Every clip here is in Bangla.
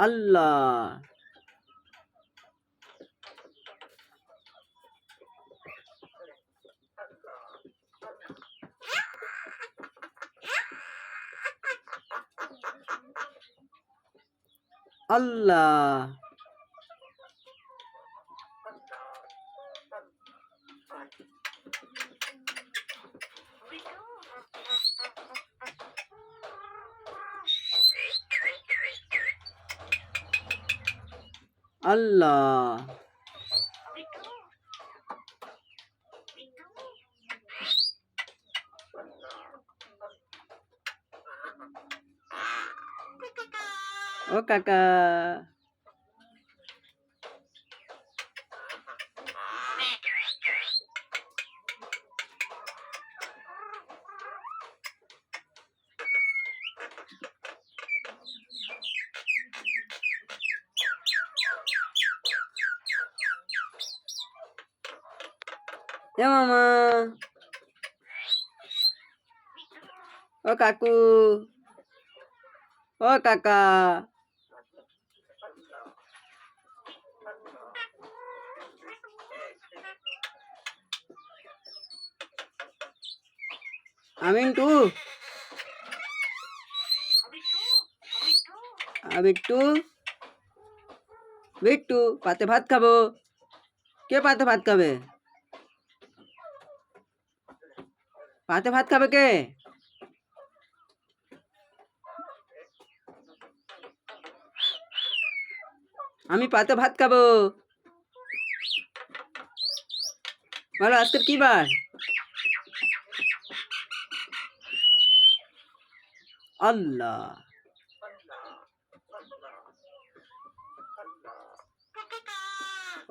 আল্লাহ আল্লাহ আল্লাহ ও কাকা এ মামা ও কাকু ও কাকা আমিন্টু বিট্টু বিট্টু পাতে ভাত খাব কে পাতে ভাত খাবে পাতে ভাত খাবে কে? আমি পাতে ভাত খাব। বলো, আজকের কি বার? আল্লাহ।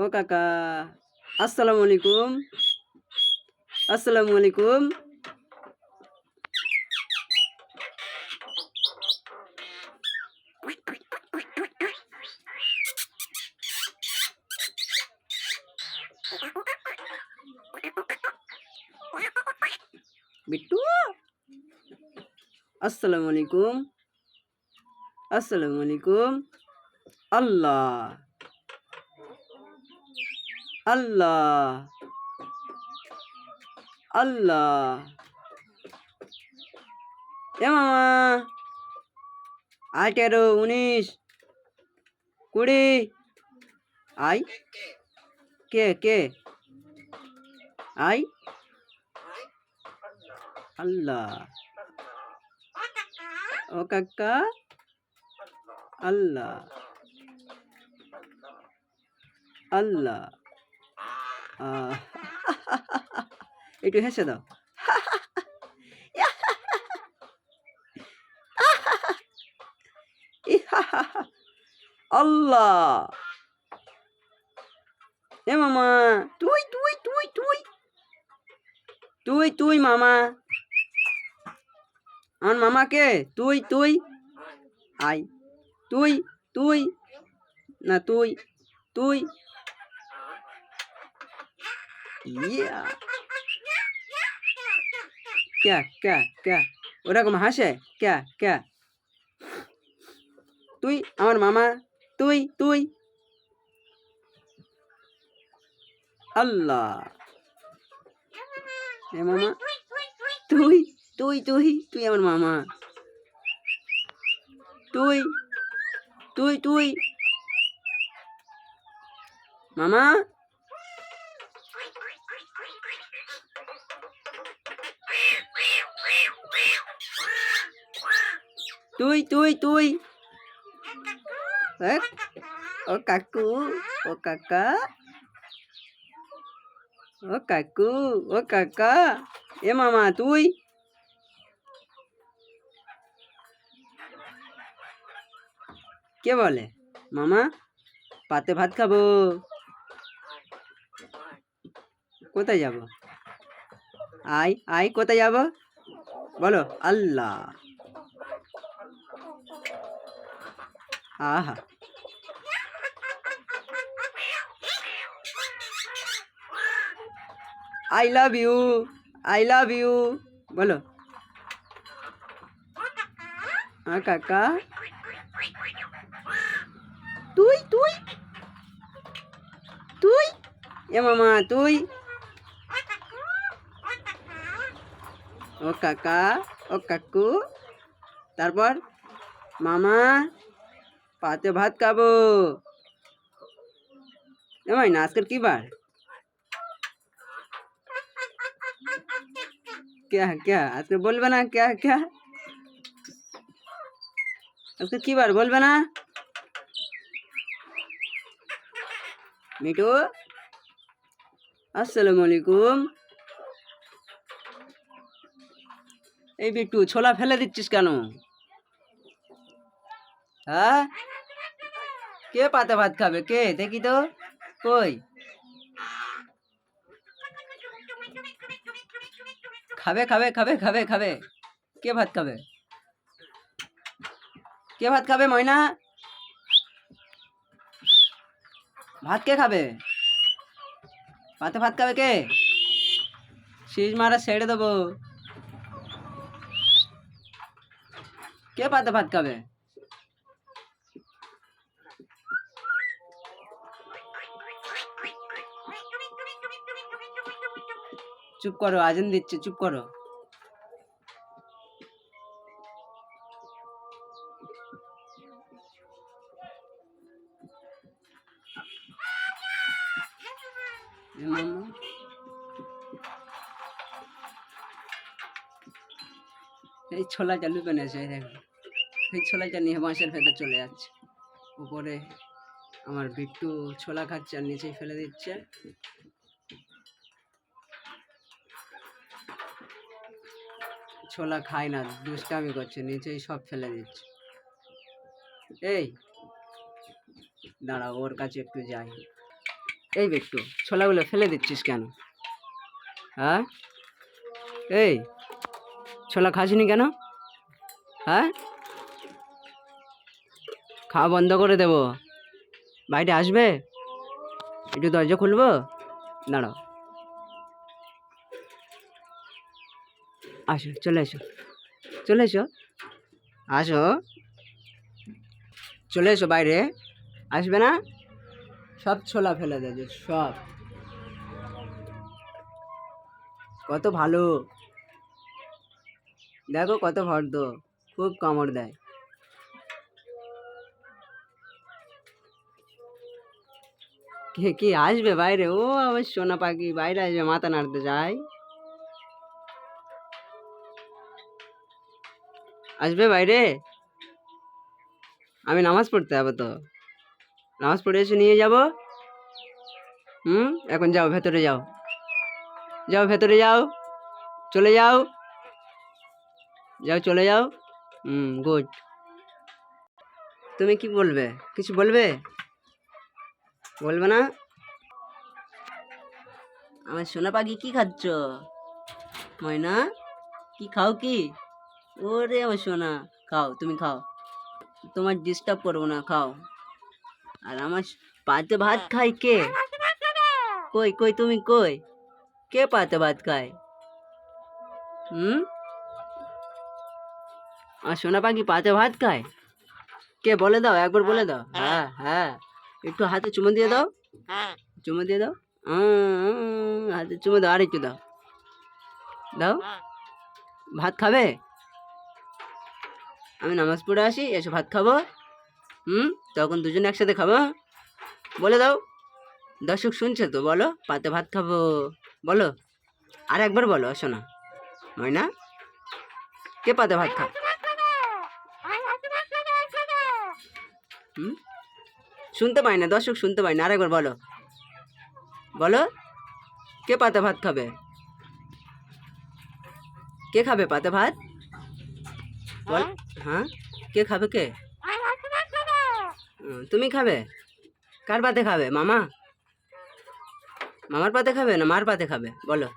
ও কাকা, আসসালামু আলাইকুম। আসসালামু আলাইকুম। বিট্টু আসসালামু আলাইকুম। আসসালামু আলাইকুম। আল্লাহ। আল্লাহ। আল্লাহ। এ মামা। আঠেরো উনিশ কুড়ি। I K K? আই? আল্লাহ। ও কাকা? আল্লাহ। আল্লাহ। একটু হেসে দাও। আল্লাহ। এ মামা। তুই তুই তুই তুই। তুই তুই মামা। আমার মামাকে তুই তুই। আই। তুই তুই। না তুই তুই। ইয়া। ক্যা ক্যা ক্যা। ওরকম হাসে? ক্যা ক্যা। তুই আমার মামা। তুই তুই। আল্লাহ এ মামা তুই তুই তুই তুই আমার মামা তুই তুই তুই মামা তুই তুই তুই এ, ও কাকু ও কাকা ও কাকু ও কাকা এ মামা তুই কে বলে মামা পাতে ভাত খাব কোথায় যাব আই আই কোথায় যাব বলো আল্লাহ আহা I love you I love you बोलो। हाँ काका। तुई तुई। तुई। ये मामा, तुई। ओ, काका। ओ, काकू। तारपर, मामा पाते भात खाबो। এ ভাই নাচকর কি বার ক্যা ক্যা আজকে বলবে না ক্যা ক্যা আজকে কি বার বলবে না মিটু আসসালামু আলাইকুম এই বিট্টু, ছোলা ফেলে দিচ্ছিস কেন? হ্যাঁ? কে পাতা ভাত খাবে? কে? দেখি তো। কই? খাবে খাবে খাবে খাবে খাবে। কে ভাত খাবে? কে ভাত খাবে, ময়না? ভাত কে খাবে? ভাতে ভাত খাবে কে? শীষ মারা ছেড়ে দেবো। কে পাতে ভাত খাবে? চুপ করো, আজান দিচ্ছে, চুপ করো। এই ছোলা চালু পেনেছে এই দেখো। এই ছোলাটা নিয়ে বাঁশের ভেতর চলে যাচ্ছে। উপরে আমার বিট্টু ছোলা খাচ্ছে আর নিচেই ফেলে দিচ্ছে। ছোলা খায় না, দুষ্টামি করছে, নিচেই সব ফেলে দিচ্ছে। এই দাঁড়া ওর কাছে একটু যাই। এই একটু ছোলাগুলো ফেলে দিচ্ছিস কেন? হ্যাঁ? এই, ছোলা খাসনি কেন? হ্যাঁ? খাওয়া বন্ধ করে দেবো। বাইরে আসবে? একটু দরজা খুলবো? দাঁড়াও। আসো, চলে এসো। চলে এসো। আসো। চলে এসো বাইরে। আসবে না? সব ছোলা ফেলে দেবে সব। কত ভালো। দেখো কত ভর্দ খুব কামড় দেয়। কে, কি আসবে বাইরে? ও আমার সোনা পাখি, বাইরে আসবে, মাথা নাড়তে যায়। আসবে বাইরে? আমি নামাজ পড়তে যাব তো। নামাজ পড়ে এসে নিয়ে যাব? হুম? এখন যাও, ভেতরে যাও। যাও, ভেতরে যাও। চলে যাও। যাও, চলে যাও। হুম গুড তুমি কি বলবে? কিছু বলবে? বলবে না? আমার সোনা পাখি কি খাচ্ছ? ময়না, কি খাও কি? ওরে আমার সোনা খাও তুমি খাও। তোমার ডিস্টার্ব করব না খাও। আর আমার পাতে ভাত খাই কে? কই কই তুমি কই? কে পাতে ভাত খায়? হুম? আর সোনা পাখি পাতে ভাত খায়? কে বলে দাও একবার বলে দাও। হ্যাঁ। হ্যাঁ একটু হাতে চুমো দিয়ে দাও। চুমো দিয়ে দাও। হাতে চুমো দাও আর একটু দাও। দাও ভাত খাবে? আমি নামাজ পড়ে আসি, এসে ভাত খাব। হুম, তখন দুজনে একসাথে খাব। বলে দাও, দর্শক শুনছে তো, বলো, পাতে ভাত খাব। বলো, আর একবার বলো আসো শোনা। ময়না, কে পাতে ভাত খা? হুম, শুনতে পাই না, দর্শক শুনতে পাই না আরেকবার বলো। বলো, কে পাতে ভাত খাবে? কে খাবে পাতে ভাত? বল হ্যাঁ? কে খাবে কে? তুমি খাবে? কার পাতে খাবে মামা? মামার পাতে খাবে না মার পাতে খাবে? বলো।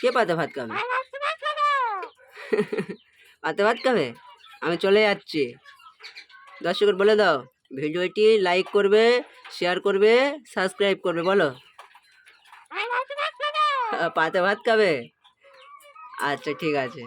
কে পাতে ভাত খাবে? পাতে ভাত খাবে? আমি চলে যাচ্ছি। দর্শকের বলে দাও ভিডিওটি লাইক করবে শেয়ার করবে সাবস্ক্রাইব করবে বলো। পাতে ভাত খাবে? আচ্ছা ঠিক আছে।